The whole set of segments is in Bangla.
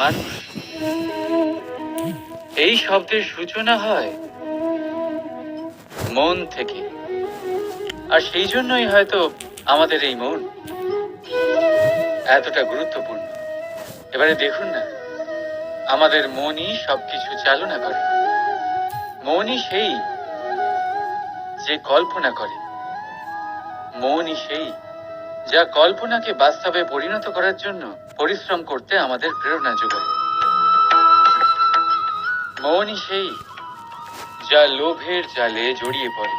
মানুষ। এই শব্দের সূচনা হয় মন থেকে। আর সেই জন্যই হয়তো আমাদের এই মন এতটা গুরুত্বপূর্ণ। এবারে দেখুন না, আমাদের মনই সবকিছু চালনা করে। মনই সেই যে কল্পনা করে। মনই সেই যা কল্পনাকে বাস্তবে পরিণত করার জন্য পরিশ্রম করতে আমাদের প্রেরণা যোগায়। মনই সেই যা লোভের জালে জড়িয়ে পড়ে।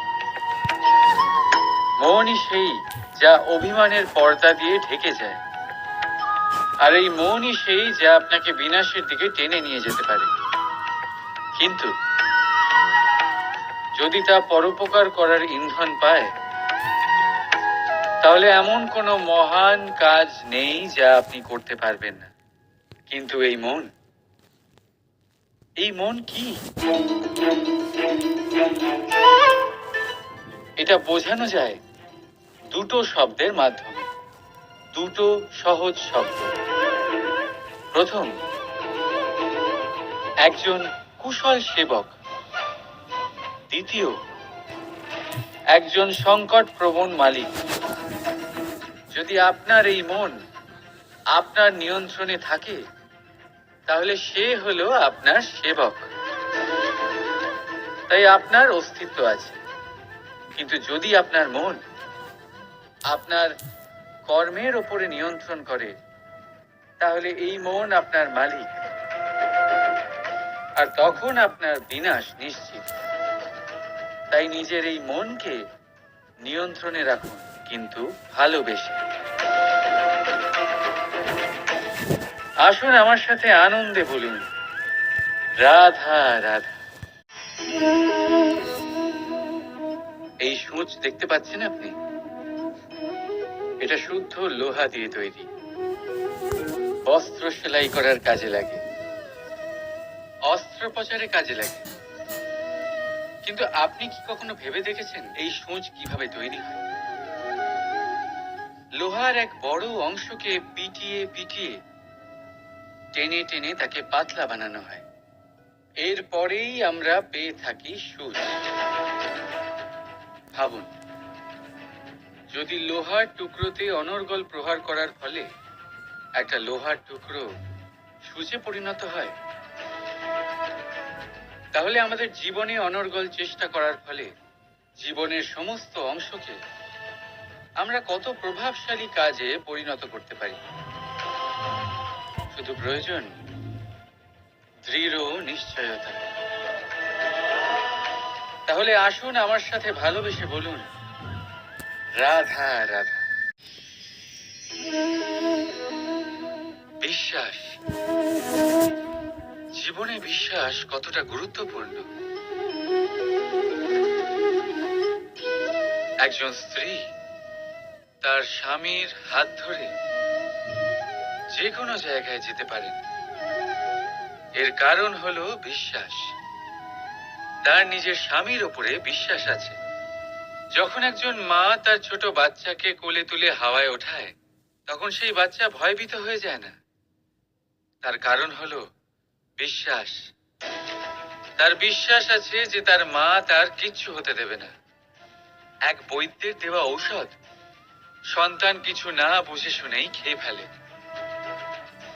মনই সেই যা অভিমানের পর্দা দিয়ে ঢেকে যায়। আর এই মনই সেই যা আপনাকে বিনাশের দিকে টেনে নিয়ে যেতে পারে। কিন্তু যদি তা পরোপকার করার ইন্ধন পায় তাহলে এমন কোনো মহান কাজ নেই যা আপনি করতে পারবেন না। কিন্তু এই মন? এই মন কি? এটা বোঝানো যায় দুটো শব্দের মাধ্যমে। দুটো সহজ শব্দ। প্রথম, একজন কুশল সেবক। দ্বিতীয়, একজন সংকট প্রবণ মালিক। যদি আপনার এই মন আপনার নিয়ন্ত্রণে থাকে, তাহলে সে হলো আপনার সেবক। তাই আপনার অস্তিত্ব আছে। কিন্তু যদি আপনার মন আপনার কর্মের ওপরে নিয়ন্ত্রণ করে, তাহলে এই মন আপনার মালিক। আর তখন আপনার বিনাশ নিশ্চিত। তাই নিজের এই মনকে নিয়ন্ত্রণে রাখুন, কিন্তু ভালোবেসে। আসুন আমার সাথে আনন্দে বলুন। রাধা রাধা। এই সূচ দেখতে পাচ্ছেন আপনি? এটা শুদ্ধ লোহা দিয়ে তৈরি। বস্ত্র সেলাই করার কাজে লাগে। অস্ত্রোপচারে কাজে লাগে। কিন্তু আপনি কি কখনো ভেবে দেখেছেন এই সূচ কীভাবে তৈরি হয়? লোহার এক বড় অংশকে পিটিয়ে পিটিয়ে টেনে টেনে তাকে পাতলা বানানো হয়। এরপরেই আমরা পেয়ে থাকি সুচ ভাবুন, যদি লোহার টুকরোতে অনর্গল প্রহার করার ফলে একটা লোহার টুকরো সূচে পরিণত হয়, তাহলে আমাদের জীবনে অনর্গল চেষ্টা করার ফলে জীবনের সমস্ত অংশকে আমরা কত প্রভাবশালী কাজে পরিণত করতে পারি। শুধু প্রয়োজন? দৃঢ় নিশ্চয়তা। তাহলে আসুন আমার সাথে ভালোবেসে বলুন, রাধা রাধা। বিশ্বাস। জীবনে বিশ্বাস কতটা গুরুত্বপূর্ণ? একজন স্ত্রী তার স্বামীর হাত ধরে যে কোনো জায়গায় যেতে পারেন। এর কারণ হলো বিশ্বাস। তার নিজের স্বামীর ওপরে বিশ্বাস আছে। যখন একজন মা তার ছোট বাচ্চাকে কোলে তুলে হাওয়ায় ওঠায়, তখন সেই বাচ্চা ভয়ভীত হয়ে যায় না। তার কারণ হলো বিশ্বাস। তার বিশ্বাস আছে যে তার মা তার কিচ্ছু হতে দেবে না। এক বৈদ্যের দেওয়া ঔষধ সন্তান কিছু না বুঝে শুনেই খেয়ে ফেলে।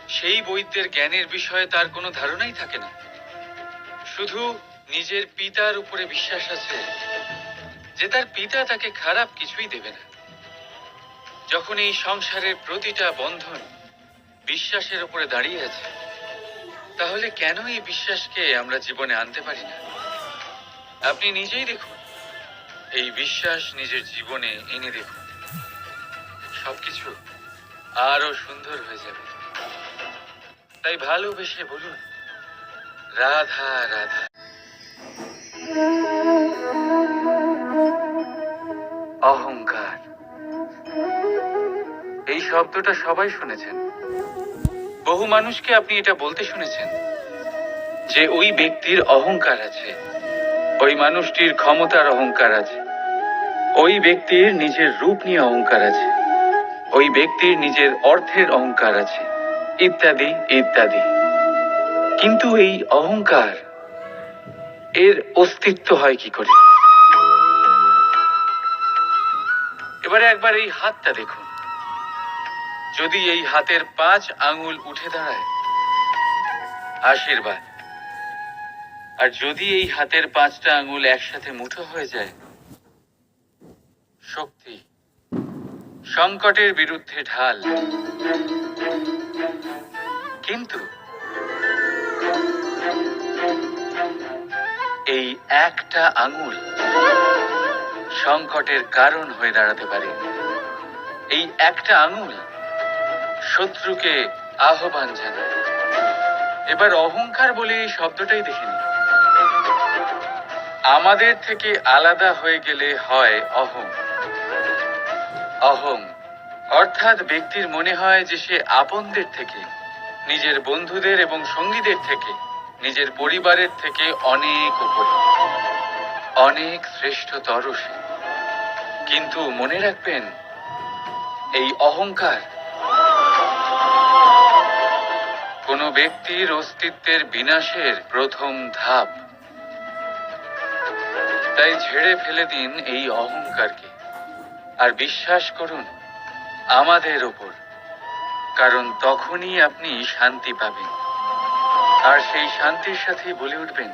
সেই বৈদ্যের জ্ঞানের বিষয়ে তার কোনো ধারণাই থাকে না। শুধু নিজের পিতার উপরে বিশ্বাস আছে যে তার পিতা তাকে খারাপ কিছুই দেবে না। যখন এই সংসারের প্রতিটা বন্ধন বিশ্বাসের উপরে দাঁড়িয়ে আছে, তাহলে কেন এই বিশ্বাসকে আমরা জীবনে আনতে পারি না? আপনি নিজেই দেখুন, এই বিশ্বাস নিজের জীবনে এনে দেখুন। সবকিছু আরও সুন্দর হয়ে যাবে। তাই ভালোবেসে বলুন, রাধা রাধা। অহংকার। এই শব্দটা সবাই শুনেছেন। বহু মানুষকে আপনি এটা বলতে শুনেছেন, যে ওই ব্যক্তির অহংকার আছে, ওই মানুষটির ক্ষমতার অহংকার আছে, ওই ব্যক্তির নিজের রূপ নিয়ে অহংকার আছে, ওই ব্যক্তির নিজের অর্থের অহংকার আছে। ইত্যাদি ইত্যাদি। কিন্তু এই অহংকার, এর অস্তিত্ব হয় কি করে? এবারে একবার এই হাতটা দেখুন। যদি এই হাতের পাঁচ আঙুল উঠে দাঁড়ায়, আশীর্বাদ। আর যদি এই হাতের পাঁচটা আঙুল একসাথে মুঠো হয়ে যায়, শক্তি সংকটের বিরুদ্ধে ঢাল। কিন্তু এই একটা আঙুল সংকটের কারণ হয়ে দাঁড়াতে পারে। এই একটা আঙুল শত্রুকে আহ্বান জানায়। এবার অহংকার বলে এই শব্দটাই দেখিনি। আমাদের থেকে আলাদা হয়ে গেলে হয় অহং। অহং অর্থাৎ ব্যক্তির মনে হয় যে সে আপনদের থেকে নিজের বন্ধুদের এবং সঙ্গীদের থেকে, নিজের পরিবারের থেকে অনেক উপরে। অনেক শ্রেষ্ঠতর সে। কিন্তু মনে রাখবেন, এই অহংকার কোনো ব্যক্তির অস্তিত্বের বিনাশের প্রথম ধাপ। তাই ঝেড়ে ফেলে দিন এই অহংকারকে। আর বিশ্বাস করুন, আমাদের ওপর কারণ তখনই আপনি শান্তি পাবেন। আর সেই শান্তির সাথে বলে উঠবেন,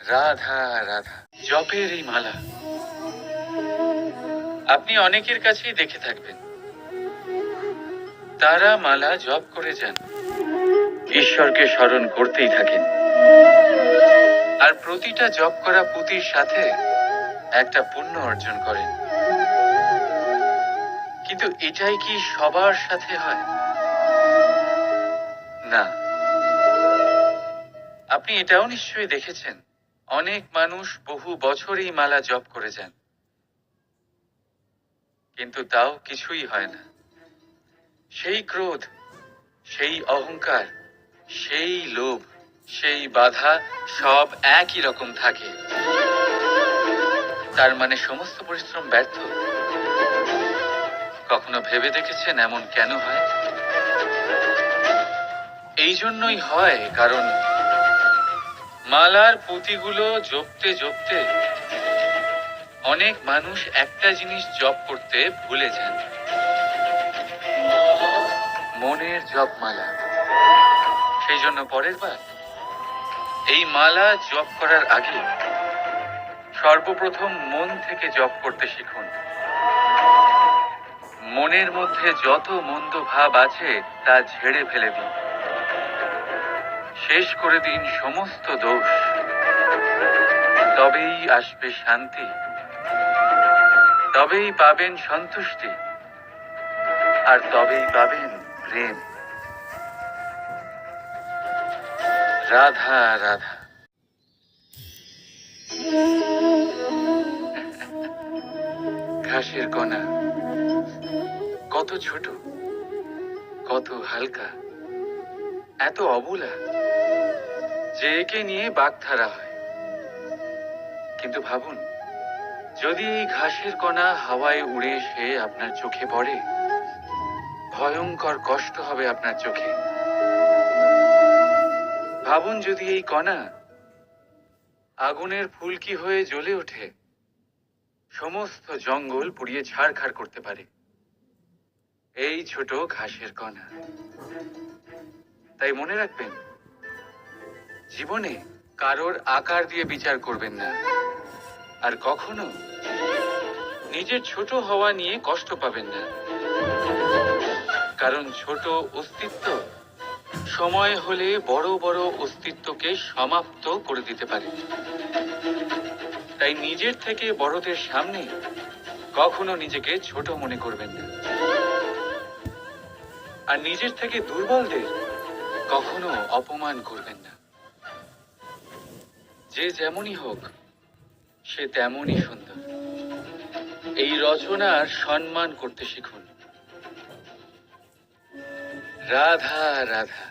রাধা রাধা, জপের এই মালা। আপনি অনেকের কাছেই দেখে থাকবেন। তারা মালা জপ করে যান। ঈশ্বরকে স্মরণ করতেই থাকেন। আর প্রতিটা জপ করা পুঁতির সাথে একটা পুণ্য অর্জন করেন। কিন্তু এটাই কি সবার সাথে হয়? না। আপনি এটাও নিশ্চয়ই দেখেছেন। অনেক মানুষ বহু বছর এই মালা জপ করে যান। কিন্তু তাও কিছুই হয় না। সেই ক্রোধ, সেই অহংকার, সেই লোভ, সেই বাধা সব একই রকম থাকে। তার মানে সমস্ত পরিশ্রম ব্যর্থ। কখনো ভেবে দেখেছেন এমন কেন হয়? এই জন্যই হয়, কারণ মালার পুঁতিগুলো জপতে জপতে অনেক মানুষ একটা জিনিস জপ করতে ভুলে যান। মনের জপ মালা। সেই জন্য পরের বার এই মালা জপ করার আগে সর্বপ্রথম মন থেকে জপ করতে শিখুন। মনের মধ্যে যত মন্দ ভাব আছে, তা ঝেড়ে ফেলে দিন। শেষ করে দিন সমস্ত দোষ। তবেই আসবে শান্তি। তবেই পাবেন সন্তুষ্টি। আর তবেই পাবেন প্রেম। রাধা রাধা। ঘাসের কণা। কত ছোট, কত হালকা, এত অবুলা, যে একে নিয়ে বাগধারা হয়। কিন্তু ভাবুন, যদি এই ঘাসের কণা হাওয়ায় উড়ে এসে আপনার চোখে পড়ে, ভয়ঙ্কর কষ্ট হবে আপনার চোখে। ভাবুন যদি এই কণা আগুনের ফুলকি হয়ে জ্বলে ওঠে, সমস্ত জঙ্গল পুড়িয়ে ছাড়খাড় করতে পারে। এই ছোট ঘাসের কণা। তাই মনে রাখবেন, জীবনে কারোর আকার দিয়ে বিচার করবেন না। আর কখনো নিজের ছোট হওয়া নিয়ে কষ্ট পাবেন না। কারণ ছোট অস্তিত্ব সময় হলে বড় বড় অস্তিত্বকে সমাপ্ত করে দিতে পারে। তাই নিজের থেকে বড়দের সামনে কখনো নিজেকে ছোট মনে করবেন না। আর নিজের থেকে দুর্বলদের কখনো অপমান করবেন না। যে যেমনই হোক, সে তেমনই সুন্দর। এই রচনার সম্মান করতে শিখুন। রাধা রাধা।